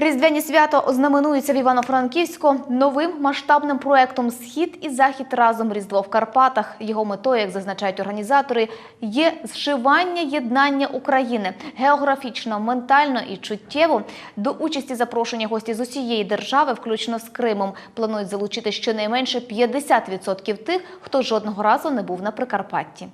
Різдвяні свята ознаменуються в Івано-Франківську новим масштабним проектом Схід і захід разом Різдво в Карпатах. Його метою, як зазначають організатори, є зшивання єднання України географічно, ментально і чуттєво. До участі запрошені гості з усієї держави, включно з Кримом. Планують залучити щонайменше 50% тих, хто жодного разу не був на Прикарпатті.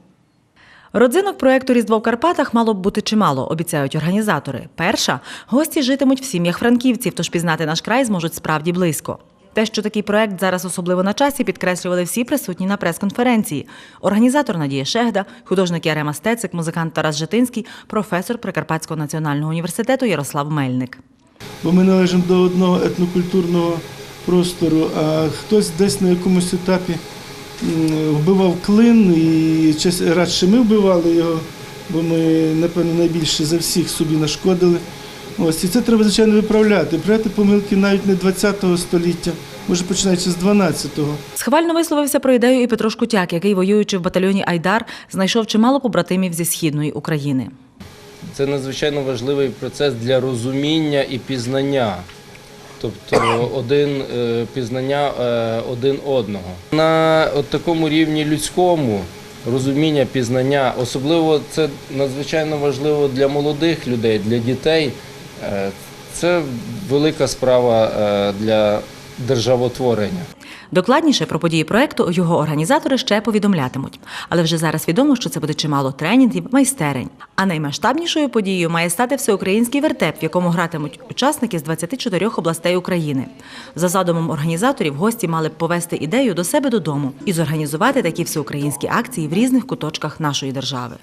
Родзинок проекту Різдво в Карпатах мало б бути чимало, обіцяють організатори. Перша гості житимуть в сім'ях франківців, тож пізнати наш край зможуть справді близько. Те, що такий проект зараз особливо на часі, підкреслювали всі присутні на прес-конференції. Організатор Надія Шегда, художник Ярема Стецик, музикант Тарас Житинський, професор Прикарпатського національного університету Ярослав Мельник. бо ми належимо до одного етнокультурного простору, а хтось десь на якомусь етапі вбивав клин, і радше ми вбивали його, бо ми, напевно, найбільше за всіх собі нашкодили. Ось, і це треба, звичайно, виправляти. Брати помилки навіть не 20-го століття, може починаючи з 12-го. Схвально висловився про ідею і Петро Шкутяк, який, воюючи в батальйоні Айдар, знайшов чимало побратимів зі східної України. Це надзвичайно важливий процес для розуміння і пізнання. Тобто один е, пізнання е, один одного. На от такому рівні людському розуміння, пізнання, особливо це надзвичайно важливо для молодих людей, для дітей. Е, Це велика справа для державотворення. Докладніше про події проекту його організатори ще повідомлятимуть. Але вже зараз відомо, що це буде чимало тренінгів, майстерень. А наймасштабнішою подією має стати всеукраїнський вертеп, в якому гратимуть учасники з 24 областей України. За задумом організаторів, гості мали б повести ідею до себе додому і зорганізувати такі всеукраїнські акції в різних куточках нашої держави.